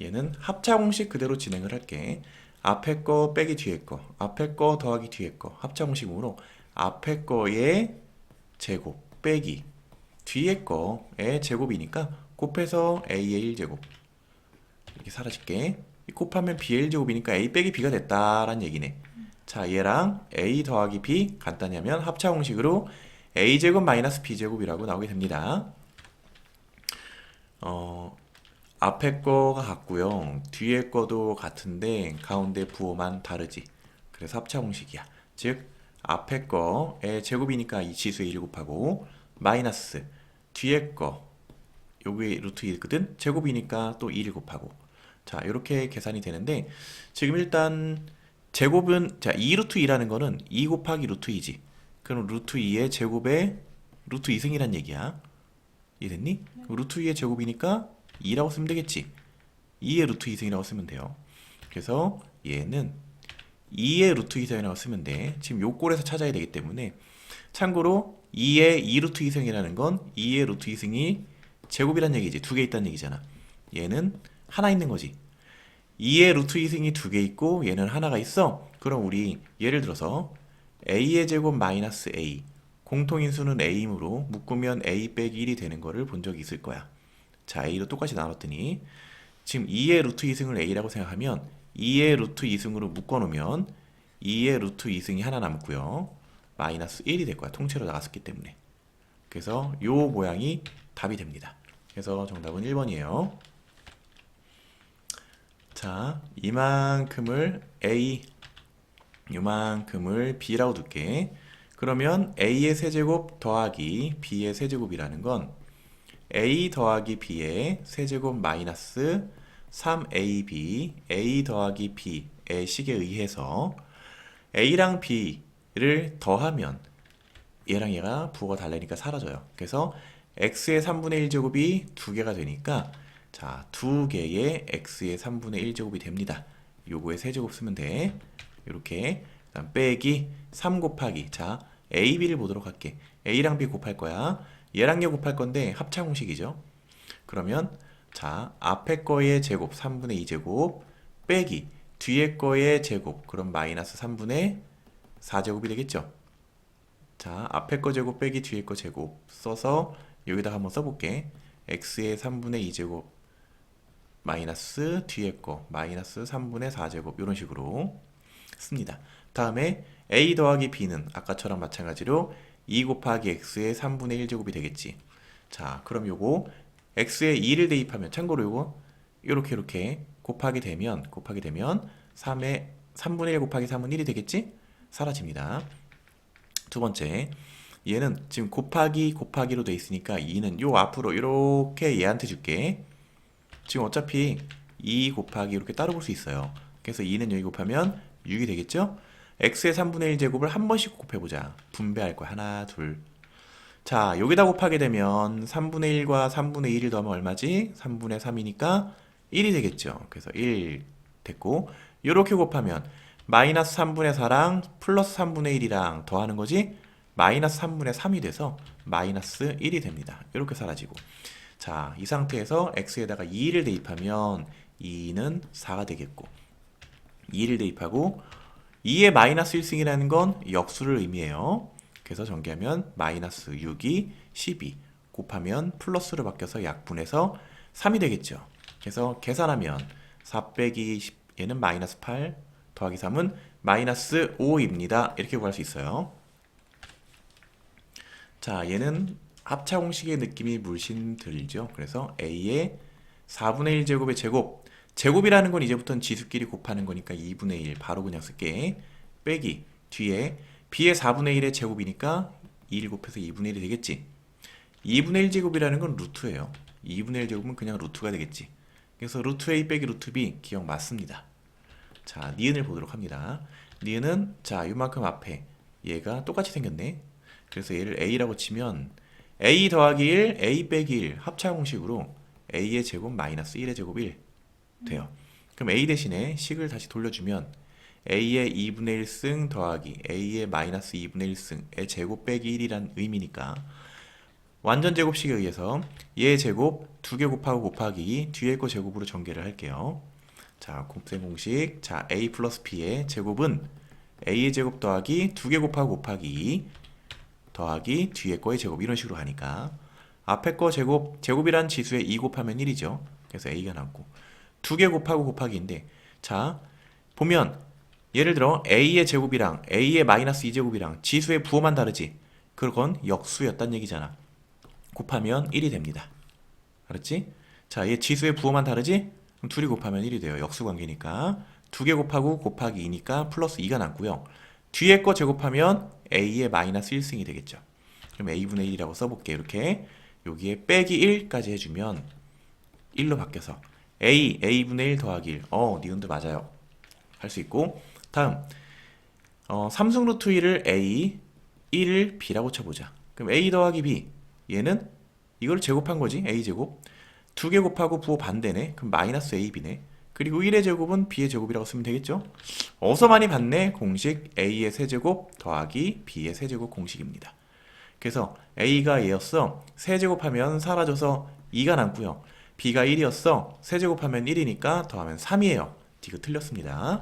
얘는 합차 공식 그대로 진행을 할게. 앞에 거 빼기 뒤에 거, 앞에 거 더하기 뒤에 거 합차 공식으로 앞에 거의 제곱 빼기 뒤에 거의 제곱이니까 곱해서 a의 1제곱 이렇게 사라질게. 이 곱하면 b의 1제곱이니까 a 빼기 b가 됐다라는 얘기네. 자, 얘랑 a 더하기 b 간단히 하면 합차 공식으로 a제곱 마이너스 b제곱이라고 나오게 됩니다. 어, 앞에 거가 같고요. 뒤에 거도 같은데 가운데 부호만 다르지. 그래서 합차 공식이야. 즉 앞에 거의 제곱이니까 이 지수에 1 곱하고 마이너스 뒤에 거 여기 루트 1거든 제곱이니까 또 1 곱하고 자 이렇게 계산이 되는데 지금 일단 제곱은 자 2루트 2라는 거는 2 곱하기 루트 2지 그럼 루트 2의 제곱에 루트 2승이란 얘기야 이해됐니? 루트 2의 제곱이니까 2라고 쓰면 되겠지. 2의 루트 2승이라고 쓰면 돼요. 그래서 얘는 2의 루트 2승이라고 쓰면 돼. 지금 요 꼴에서 찾아야 되기 때문에 참고로 2의 2루트 2승이라는 건 2의 루트 2승이 제곱이란 얘기지. 두 개 있다는 얘기잖아. 얘는 하나 있는 거지. 2의 루트 2승이 두 개 있고 얘는 하나가 있어. 그럼 우리 예를 들어서 a의 제곱 마이너스 a 공통인수는 a이므로 묶으면 a 빼기 1이 되는 거를 본 적이 있을 거야 자 a로 똑같이 나눴더니 지금 2의 루트 2승을 a라고 생각하면 2의 루트 2승으로 묶어놓으면 2의 루트 2승이 하나 남고요. 마이너스 1이 될 거야. 통째로 나갔었기 때문에. 그래서 요 모양이 답이 됩니다. 그래서 정답은 1번이에요. 자 이만큼을 a 요만큼을 b라고 둘게. 그러면 a의 세제곱 더하기 b의 세제곱이라는 건 a 더하기 b의 세제곱 마이너스 3ab a 더하기 b의 식에 의해서 a랑 b를 더하면 얘랑 얘가 부호가 달라니까 사라져요. 그래서 x의 3분의 1 제곱이 두 개가 되니까 자, 두 개의 x의 3분의 1 제곱이 됩니다. 요거에 세제곱 쓰면 돼. 이렇게 빼기 3 곱하기 자, a, b를 보도록 할게. a랑 b 곱할 거야. 얘랑 얘 곱할 건데 합차 공식이죠. 그러면 자, 앞에 거의 제곱 3분의 2 제곱 빼기 뒤에 거의 제곱 그럼 마이너스 3분의 4제곱이 되겠죠. 자, 앞에 거 제곱 빼기 뒤에 거 제곱 써서 여기다가 한번 써볼게. x의 3분의 2제곱 마이너스 뒤에 거 마이너스 3분의 4제곱 이런 식으로 씁니다. 다음에 a 더하기 b는 아까처럼 마찬가지로 2 곱하기 x의 3분의 1제곱이 되겠지. 자, 그럼 요거 x에 2를 대입하면 참고로 요거 요렇게 이렇게 곱하게 되면 곱하게 되면 3의 3분의 1 곱하기 3은 1이 되겠지? 사라집니다. 두 번째 얘는 지금 곱하기 곱하기로 돼 있으니까 2는 요 앞으로 이렇게 얘한테 줄게. 지금 어차피 2 곱하기 이렇게 따로 볼 수 있어요. 그래서 2는 여기 곱하면 6이 되겠죠? X의 3분의 1 제곱을 한 번씩 곱해보자. 분배할 거야. 하나, 둘. 자, 여기다 곱하게 되면 3분의 1과 3분의 1을 더하면 얼마지? 3분의 3이니까 1이 되겠죠. 그래서 1 됐고 이렇게 곱하면 마이너스 3분의 4랑 플러스 3분의 1이랑 더하는 거지? 마이너스 3분의 3이 돼서 마이너스 1이 됩니다. 이렇게 사라지고 자, 이 상태에서 x에다가 2를 대입하면 2는 4가 되겠고 2를 대입하고 2의 마이너스 1승이라는 건 역수를 의미해요. 그래서 전개하면 마이너스 6이 12 곱하면 플러스로 바뀌어서 약분해서 3이 되겠죠. 그래서 계산하면 4 빼기 10 얘는 마이너스 8 더하기 3은 마이너스 5입니다. 이렇게 구할 수 있어요. 자, 얘는 합차 공식의 느낌이 물씬 들죠. 그래서 a의 4분의 1제곱의 제곱 제곱이라는 건 이제부터는 지수끼리 곱하는 거니까 2분의 1 바로 그냥 쓸게. 빼기 뒤에 b의 4분의 1의 제곱이니까 2를 곱해서 2분의 1이 되겠지. 2분의 1 제곱이라는 건 루트예요. 2분의 1 제곱은 그냥 루트가 되겠지. 그래서 루트 a 빼기 루트 b 기억 맞습니다. 자, 니은을 보도록 합니다. 니은은 자, 요만큼 앞에 얘가 똑같이 생겼네. 그래서 얘를 a라고 치면 a 더하기 1, a 빼기 1 합차 공식으로 a의 제곱 마이너스 1의 제곱 1 돼요. 그럼 a 대신에 식을 다시 돌려주면 a의 2분의 1승 더하기 a의 마이너스 2분의 1승의 제곱 빼기 1이란 의미니까 완전 제곱식에 의해서 얘 제곱 두 개 곱하고 곱하기 뒤에 거 제곱으로 전개를 할게요. 자, 곱셈 공식. 자, a 플러스 b의 제곱은 a의 제곱 더하기 두 개 곱하고 곱하기 더하기 뒤에 거의 제곱 이런 식으로 가니까 앞에 거 제곱 제곱이란 지수에 2 곱하면 1이죠. 그래서 a가 남고 두 개 곱하고 곱하기인데 자 보면 예를 들어 a의 제곱이랑 a의 마이너스 2제곱이랑 지수의 부호만 다르지 그건 역수였단 얘기잖아. 곱하면 1이 됩니다. 알았지? 자, 얘 지수의 부호만 다르지? 그럼 둘이 곱하면 1이 돼요. 역수 관계니까. 두 개 곱하고 곱하기 2니까 플러스 2가 남고요. 뒤에 거 제곱하면 a의 마이너스 1승이 되겠죠. 그럼 a분의 1이라고 써볼게요. 이렇게 여기에 빼기 1까지 해주면 1로 바뀌어서 a, a분의 1 더하기 1. 어, 니은도 맞아요. 할 수 있고. 다음. 어, 3승 루트 1을 a, 1을 b라고 쳐보자. 그럼 a 더하기 b. 얘는 이걸 제곱한 거지 a 제곱. 두개 곱하고 부호 반대네. 그럼 마이너스 ab네. 그리고 1의 제곱은 b의 제곱이라고 쓰면 되겠죠? 어서 많이 봤네. 공식 a의 세제곱 더하기 b의 세제곱 공식입니다. 그래서 a가 얘였어. 세제곱하면 사라져서 2가 남고요 b가 1이었어. 세제곱하면 1이니까 더하면 3이에요. 디귿 틀렸습니다